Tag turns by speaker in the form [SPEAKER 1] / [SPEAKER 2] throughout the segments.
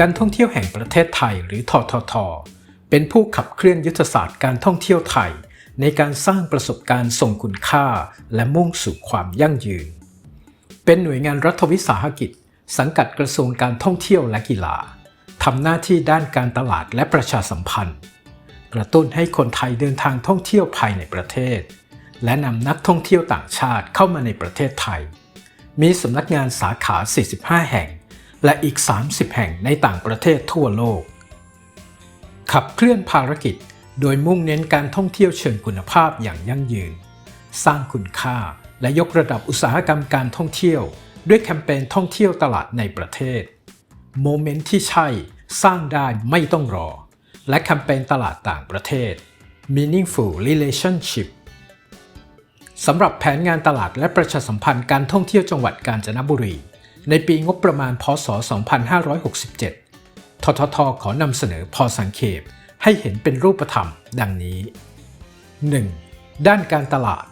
[SPEAKER 1] การท่องเที่ยวแห่งประเทศไทยหรือททท เป็นผู้ขับเคลื่อนยุทธศาสตร์การท่องเที่ยวไทย ในการสร้างประสบการณ์ทรงคุณค่า และมุ่งสู่ความยั่งยืน เป็นหน่วยงานรัฐวิสาหกิจ สังกัดกระทรวงการท่องเที่ยวและกีฬาทำหน้าที่ด้านการตลาดและประชาสัมพันธ์ กระตุ้นให้คนไทยเดินทางท่องเที่ยวภายในประเทศ และนำนักท่องเที่ยวต่างชาติเข้ามาในประเทศไทย มีสำนักงานสาขา 45 แห่ง และอีก 30 แห่งในต่างประเทศทั่วโลก ขับเคลื่อนภารกิจโดยมุ่งเน้นการท่องเที่ยวเชิงคุณภาพอย่างยั่งยืน สร้างคุณค่าและยกระดับอุตสาหกรรมการท่องเที่ยว ด้วยแคมเปญท่องเที่ยวตลาดในประเทศโมเมนต์ที่ใช่สร้างได้ไม่ต้องรอ และแคมเปญตลาดต่างประเทศ Meaningful Relationship สำหรับแผนงานตลาดและประชาสัมพันธ์การท่องเที่ยวจังหวัดกาญจนบุรี ในปีงบประมาณพศ 2567 ททท ขอนำเสนอพอสังเขปให้เห็นเป็นรูปธรรมดังนี้ 1. ด้านการตลาด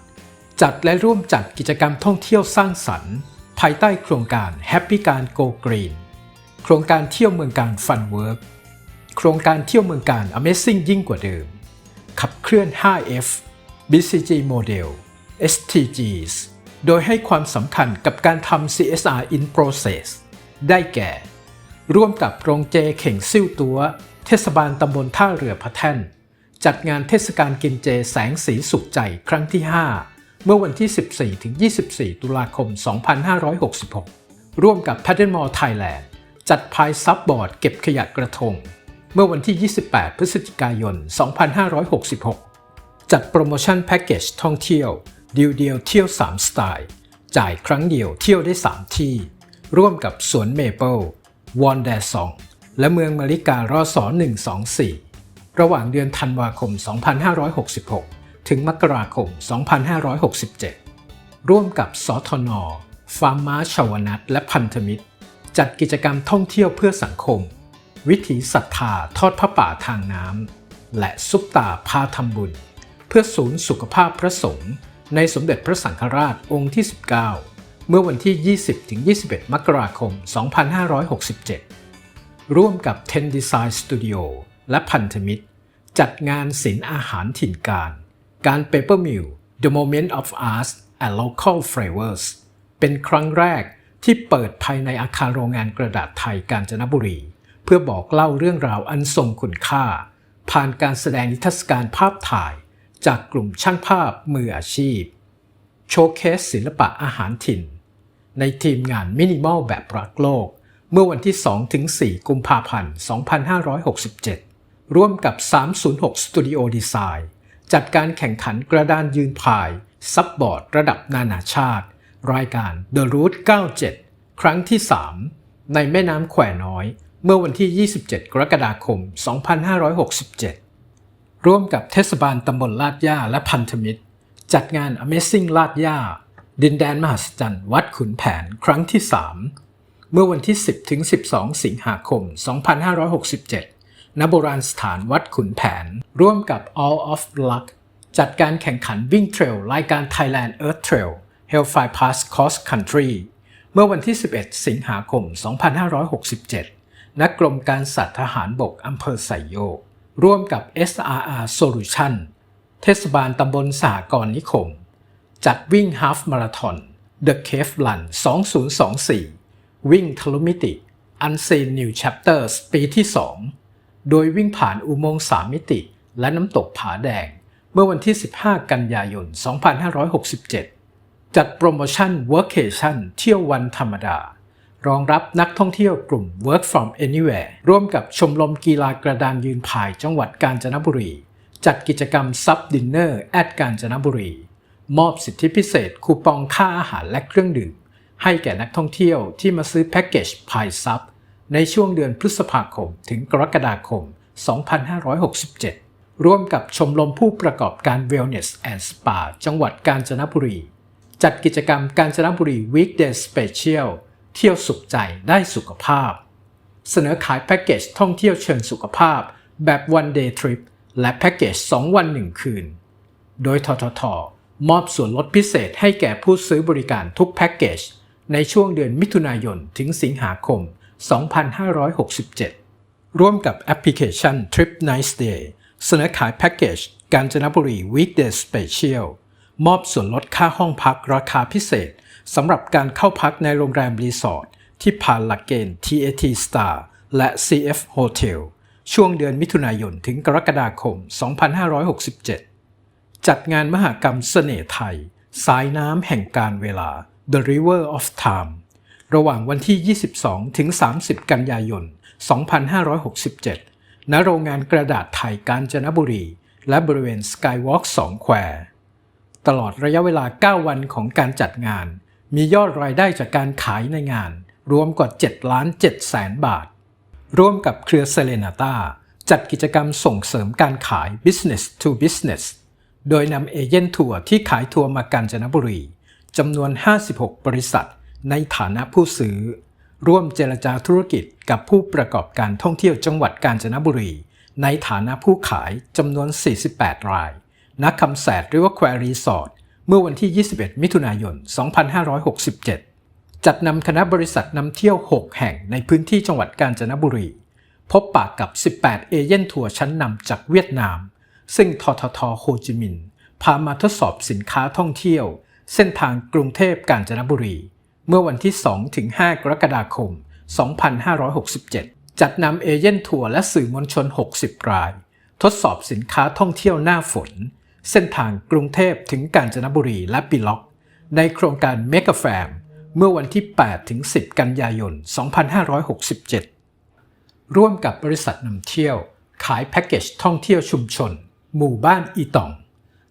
[SPEAKER 1] จัดและร่วมจัดกิจกรรมท่องเที่ยวสร้างสรรค์ ภายใต้โครงการ Happy การ Go Green โครงการเที่ยวเมืองการ Fun Work โครงการเที่ยวเมืองการ Amazing ยิ่งกว่าเดิม ขับเคลื่อน 5F BCG Model STGs โดยให้ความสำคัญกับการทำ CSR in process ได้แก่ ร่วมกับโรงเจเข่งซิ่วตัว เทศบาลตำบลท่าเรือพระแท่น จัดงานเทศกาลกินเจแสงสีสุขใจครั้งที่ 5 เมื่อวันที่ 14-24 ตุลาคม 2566 ร่วมกับ Paddle Mall Thailand จัดพายซับบอร์ดเก็บขยะกระทง เมื่อวันที่ 28 พฤศจิกายน 2566 จัดโปรโมชั่นแพ็กเกจท่องเที่ยว ดีลเดียวเที่ยว 3 สไตล์ จ่ายครั้งเดียวเที่ยวได้ 3 ที่ ร่วมกับสวนเมเปิลวอนแดซองและเมืองมาริการอสอ124 ระหว่างเดือนธันวาคม 2566 ถึงมกราคม 2567 ร่วมกับสทน ฟาร์มมาชาวนัทและพันธมิตร จัดกิจกรรมท่องเที่ยวเพื่อสังคม วิถีศรัทธาทอดพระป่าทางน้ำและซุปตาพาทำบุญ เพื่อศูนย์สุขภาพพระสงฆ์ ในสมเด็จพระสังฆราชองค์ที่ 19 เมื่อวันที่ 20-21 มกราคม 2567 ร่วมกับ Ten Design Studio และพันธมิตร จัดงานศิลป์อาหารถิ่นการ การ Paper Mill The Moment of Art and Local Flavors เป็นครั้งแรกที่เปิดภายในอาคารโรงงานกระดาษไทยกาญจนบุรี เพื่อบอกเล่าเรื่องราวอันทรงคุณค่า ผ่านการแสดงนิทรรศการภาพถ่าย จากกลุ่มช่างภาพมืออาชีพ โชว์เคสศิลปะอาหารถิ่น ในทีมงานมินิมอลแบบรักโลก เมื่อวันที่ 2-4 กุมภาพันธ์ 2567 ร่วมกับ 306 Studio Design จัดการแข่งขันกระดานยืนพาย ซับบอร์ดระดับนานาชาติ รายการ The Route 97 ครั้งที่ 3 ในแม่น้ำแควน้อย เมื่อวันที่ 27 กรกฎาคม 2567 ร่วมกับเทศบาลตำบลลาดย่าและพันธมิตร จัดงาน Amazing ลาดย่า ดินแดนมหัศจรรย์วัดขุนแผนครั้งที่ 3 เมื่อวันที่ 10 ถึง 12 สิงหาคม 2567 ณ โบราณสถานวัดขุนแผน ร่วมกับ All of Luck จัดการแข่งขันวิ่งเทรลรายการ Thailand Earth Trail Hellfire Pass Cross Country เมื่อวันที่ 11 สิงหาคม 2567 ณ กรมการสัตว์ทหารบกอำเภอไซโยก ร่วมกับ SRR Solution เทศบาลตำบลสหกรนิคม จัดวิ่งฮาฟมาราธอน The Cave Run 2024 วิ่งทะลุมิติ Unseen New Chapters ปีที่ 2 โดยวิ่งผ่านอุโมงค์3มิติ และน้ำตกผาแดง เมื่อวันที่ 15 กันยายน 2567 จัดโปรโมชั่น Workation เที่ยววันธรรมดา รองรับนักท่องเที่ยวกลุ่ม Work from Anywhere ร่วมกับชมรมกีฬากระดานยืนพายจังหวัดกาญจนบุรี จัดกิจกรรมซับดินเนอร์แอดกาญจนบุรี มอบสิทธิพิเศษคูปองค่าอาหารและเครื่องดื่ม ให้แก่นักท่องเที่ยวที่มาซื้อแพ็กเกจพายซับในช่วงเดือนพฤษภาคม ถึงกรกฎาคม 2567 ร่วมกับชมรมผู้ประกอบการ Wellness and Spa จังหวัดกาญจนบุรี จัดกิจกรรมกาญจนบุรี Weekday Special เที่ยวสุขใจได้สุขภาพ เสนอขายแพ็กเกจท่องเที่ยวเชิงสุขภาพ แบบ One Day Trip และแพ็กเกจ 2 วัน 1 คืน โดยททท มอบส่วนลดพิเศษให้แก่ผู้ซื้อบริการทุกแพ็กเกจ ในช่วงเดือนมิถุนายนถึงสิงหาคม 2567 ร่วมกับแอปพลิเคชัน Trip Nice Day เสนอขายแพ็กเกจกาญจนบุรี Weekday Special มอบส่วนลดค่าห้องพักราคาพิเศษ สำหรับการเข้าพักในโรงแรมรีสอร์ทที่ผ่านหลักเกณฑ์ TAT Star และ CF Hotel ช่วงเดือนมิถุนายนถึงกรกฎาคม 2567 จัดงานมหกรรมเสน่ห์ไทย สายน้ำแห่งการเวลา The River of Time ระหว่างวันที่ 22 ถึง 30 กันยายน 2567 ณ โรงงานกระดาษไทยกาญจนบุรี และบริเวณ Skywalk 2 แควตลอดระยะเวลา 9 วันของการจัดงาน มียอดรายได้จากการขายในงาน รวมกว่า7ล้าน7แสนบาท ร่วมกับเครือเซเลนาตาจัดกิจกรรมส่งเสริมการขาย Business to Business โดยนำเอเย่นทัวร์ที่ขายทัวร์มากาญจนบุรีจำนวน 56 บริษัท ในฐานะผู้ซื้อ ร่วมเจรจาธุรกิจกับผู้ประกอบการท่องเที่ยวจังหวัดกาญจนบุรี ในฐานะผู้ขายจำนวน 48 รายณคำแสดริเวอร์แควรีสอร์ท เมื่อวันที่ 21 มิถุนายน 2567 จัดนำคณะบริษัทนำเที่ยว 6 แห่งในพื้นที่จังหวัดกาญจนบุรี พบปากกับ 18 เอเย่นทัวร์ชั้นนำจากเวียดนาม ซึ่งทททโฮจิมินห์พามาทดสอบสินค้าท่องเที่ยว เส้นทางกรุงเทพกาญจนบุรี เมื่อวันที่ 2-5 กรกฎาคม 2567 จัดนำเอเย่นทัวร์และสื่อมวลชน 60 ราย ทดสอบสินค้าท่องเที่ยวหน้าฝน เส้นทางกรุงเทพถึงกาญจนบุรีและปิล็อก ในโครงการเมกะแฟมเมื่อวันที่8-10 กันยายน 2567 ร่วมกับบริษัทนำเที่ยว ขายแพ็กเกจท่องเที่ยวชุมชน หมู่บ้านอีตอง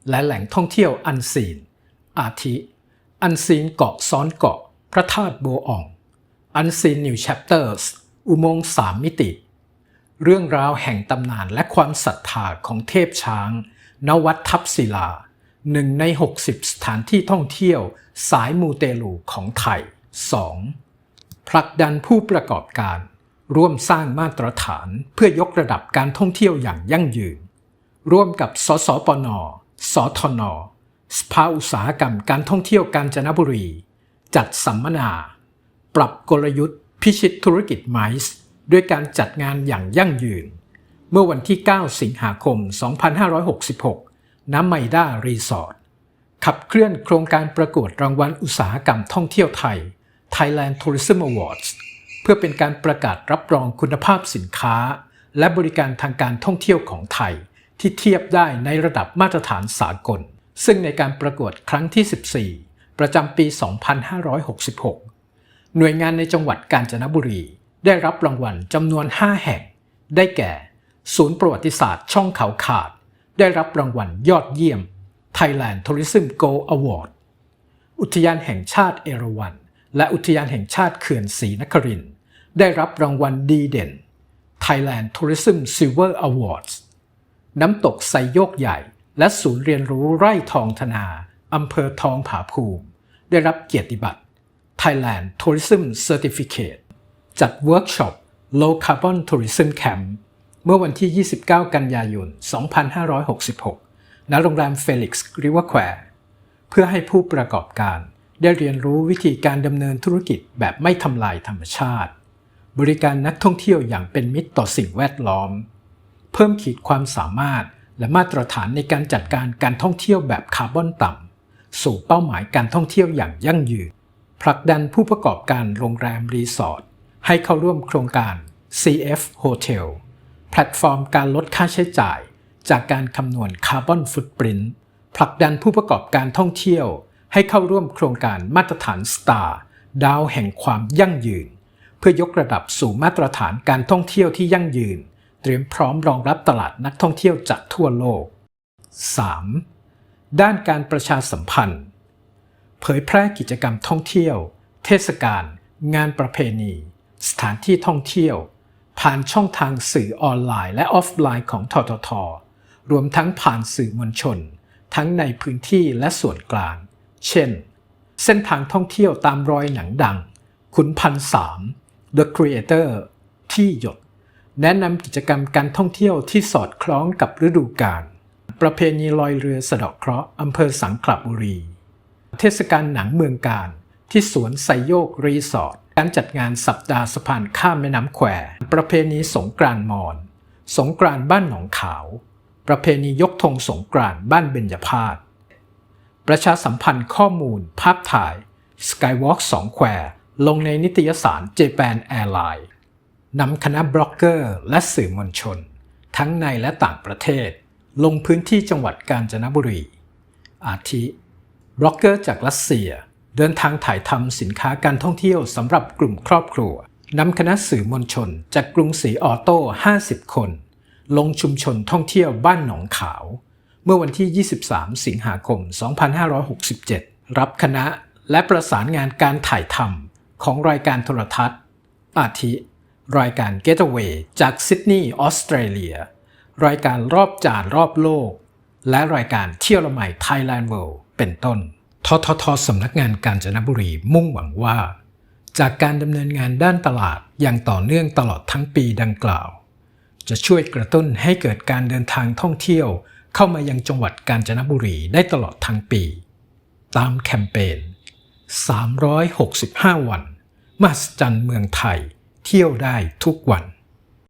[SPEAKER 1] และแหล่งท่องเที่ยวอันซีน อาทิ อันซีนเกาะซ้อนเกาะ พระธาตุโบอ่อง อันซีนนิวแชปเตอร์สอุโมงค์สามมิติ เรื่องราวแห่งตำนานและความศรัทธาของเทพช้าง นวัดทับศิลาหนึ่งใน 60 สถานที่ท่องเที่ยวสายมูเตลูของไทย 2. ผลักดันผู้ประกอบการ ร่วมสร้างมาตรฐานเพื่อยกระดับการท่องเที่ยวอย่างยั่งยืน ร่วมกับสสปน สทน สภาอุตสาหกรรมการท่องเที่ยวกาญจนบุรี จัดสัมมนา ปรับกลยุทธ์ พิชิตธุรกิจไมซ์ด้วยการจัดงานอย่างยั่งยืน เมื่อวันที่ 9 สิงหาคม 2566น้ำไมด้ารีสอร์ท ขับเคลื่อนโครงการประกวดรางวัลอุตสาหกรรมท่องเที่ยวไทย Thailand Tourism Awards เพื่อเป็นการประกาศรับรองคุณภาพสินค้า และบริการทางการท่องเที่ยวของไทย ที่เทียบได้ในระดับมาตรฐานสากล ซึ่งในการประกวดครั้งที่ 14 ประจำปี 2566 หน่วยงานในจังหวัดกาญจนบุรี ได้รับรางวัลจำนวน 5 แห่ง ได้แก่ ศูนย์ประวัติศาสตร์ช่องเขาขาด ได้รับรางวัลยอดเยี่ยม Thailand Tourism Gold Award อุทยานแห่งชาติเอราวัณและอุทยานแห่งชาติเขื่อนศรีนครินได้รับรางวัลดีเด่น Thailand Tourism Silver Awards น้ำตกไซโยกใหญ่ และศูนย์เรียนรู้ไร่ทองธนาอำเภอทองผาภูมิ ได้รับเกียรติบัตร Thailand Tourism Certificate จัดเวิร์กช็อป Low Carbon Tourism Camp เมื่อวันที่ 29 กันยายน 2566 ณ โรงแรมเฟลิกซ์ริเวอร์แควร์เพื่อให้ผู้ประกอบการได้เรียนรู้วิธีการดำเนินธุรกิจแบบไม่ทำลายธรรมชาติ บริการนักท่องเที่ยวอย่างเป็นมิตรต่อสิ่งแวดล้อม เพิ่มขีดความสามารถและมาตรฐานในการจัดการการท่องเที่ยวแบบคาร์บอนต่ำสู่เป้าหมายการท่องเที่ยวอย่างยั่งยืนผลักดันผู้ประกอบการโรงแรมรีสอร์ทให้เข้าร่วมโครงการ CF Hotel แพลตฟอร์มการลดค่าใช้จ่าย จากการคำนวณคาร์บอนฟุตปรินต์ผลักดันผู้ประกอบการท่องเที่ยว ให้เข้าร่วมโครงการมาตรฐาน STAR ดาวแห่งความยั่งยืน เพื่อยกระดับสู่มาตรฐานการท่องเที่ยวที่ยั่งยืน เตรียมพร้อมรองรับตลาดนักท่องเที่ยวจากทั่วโลก 3. ด้านการประชาสัมพันธ์ เผยแพร่กิจกรรมท่องเที่ยว เทศกาลงานประเพณี สถานที่ท่องเที่ยว ผ่านช่องทางสื่อออนไลน์และออฟไลน์ของททท รวมทั้งผ่านสื่อมวลชน ทั้งในพื้นที่และส่วนกลาง เช่น เส้นทางท่องเที่ยวตามรอยหนังดัง ขุนพันสาม The Creator ที่หยด แนะนำกิจกรรมการท่องเที่ยวที่สอดคล้องกับฤดูกาลประเพณีลอยเรือสะเดาะเคราะห์อำเภอสังขละบุรี เทศกาลหนังเมืองการที่สวนไซโยกรีสอร์ท การจัดงานสัปดาห์สะพานข้ามแม่น้ำแคว ประเพณีสงกรานมอญสงกรานบ้านหนองขาว ประเพณียกธงสงกรานบ้านเบญจพาดประชาสัมพันธ์ข้อมูล ภาพถ่าย Skywalk 2 แควลงในนิตยสาร Japan Airline นำคณะบล็อกเกอร์และสื่อมวลชน ทั้งในและต่างประเทศ ลงพื้นที่จังหวัดกาญจนบุรี อาทิ บล็อกเกอร์จากรัสเซีย เดินทางถ่ายทำสินค้าการท่องเที่ยวสำหรับกลุ่มครอบครัวนำคณะสื่อมวลชน จากกรุงศรีออโต้ 50 คน ลงชุมชนท่องเที่ยวบ้านหนองขาว เมื่อวันที่ 23 สิงหาคม 2567 รับคณะและประสานงานการถ่ายทำของรายการโทรทัศน์ อาทิ รายการ Getaway จากซิดนีย์ออสเตรเลีย รายการรอบจานรอบโลก และรายการเที่ยวละไม Thailand World เป็นต้น ทททสำนักงานกาญจนบุรีมุ่งหวังว่า จากการดำเนินงานด้านตลาดอย่างต่อเนื่องตลอดทั้งปีดังกล่าว จะช่วยกระตุ้นให้เกิดการเดินทางท่องเที่ยว เข้ามายังจังหวัดกาญจนบุรีได้ตลอดทั้งปี ตามแคมเปญ 365 วันมหัศจรรย์เมืองไทย เที่ยวได้ทุกวัน